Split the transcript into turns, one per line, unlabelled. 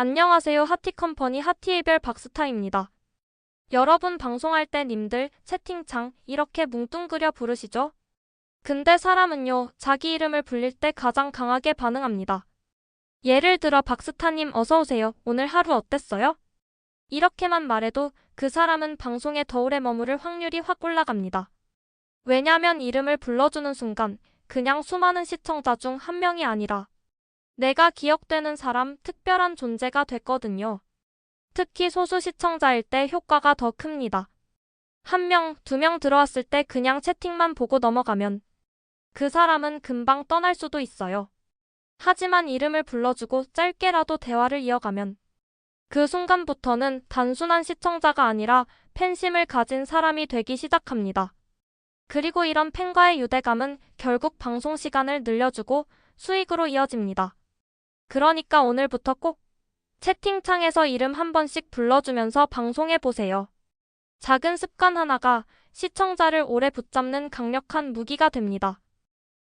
안녕하세요. 하티컴퍼니 하티이별 박스타입니다. 여러분 방송할 때 님들 채팅창 이렇게 뭉뚱그려 부르시죠? 근데 사람은요, 자기 이름을 불릴 때 가장 강하게 반응합니다. 예를 들어 박스타님 어서오세요. 오늘 하루 어땠어요? 이렇게만 말해도 그 사람은 방송에 더 오래 머무를 확률이 확 올라갑니다. 왜냐면 이름을 불러주는 순간 그냥 수많은 시청자 중 한 명이 아니라 내가 기억되는 사람 특별한 존재가 됐거든요. 특히 소수 시청자일 때 효과가 더 큽니다. 한 명, 두 명 들어왔을 때 그냥 채팅만 보고 넘어가면 그 사람은 금방 떠날 수도 있어요. 하지만 이름을 불러주고 짧게라도 대화를 이어가면 그 순간부터는 단순한 시청자가 아니라 팬심을 가진 사람이 되기 시작합니다. 그리고 이런 팬과의 유대감은 결국 방송 시간을 늘려주고 수익으로 이어집니다. 그러니까 오늘부터 꼭 채팅창에서 이름 한 번씩 불러주면서 방송해 보세요. 작은 습관 하나가 시청자를 오래 붙잡는 강력한 무기가 됩니다.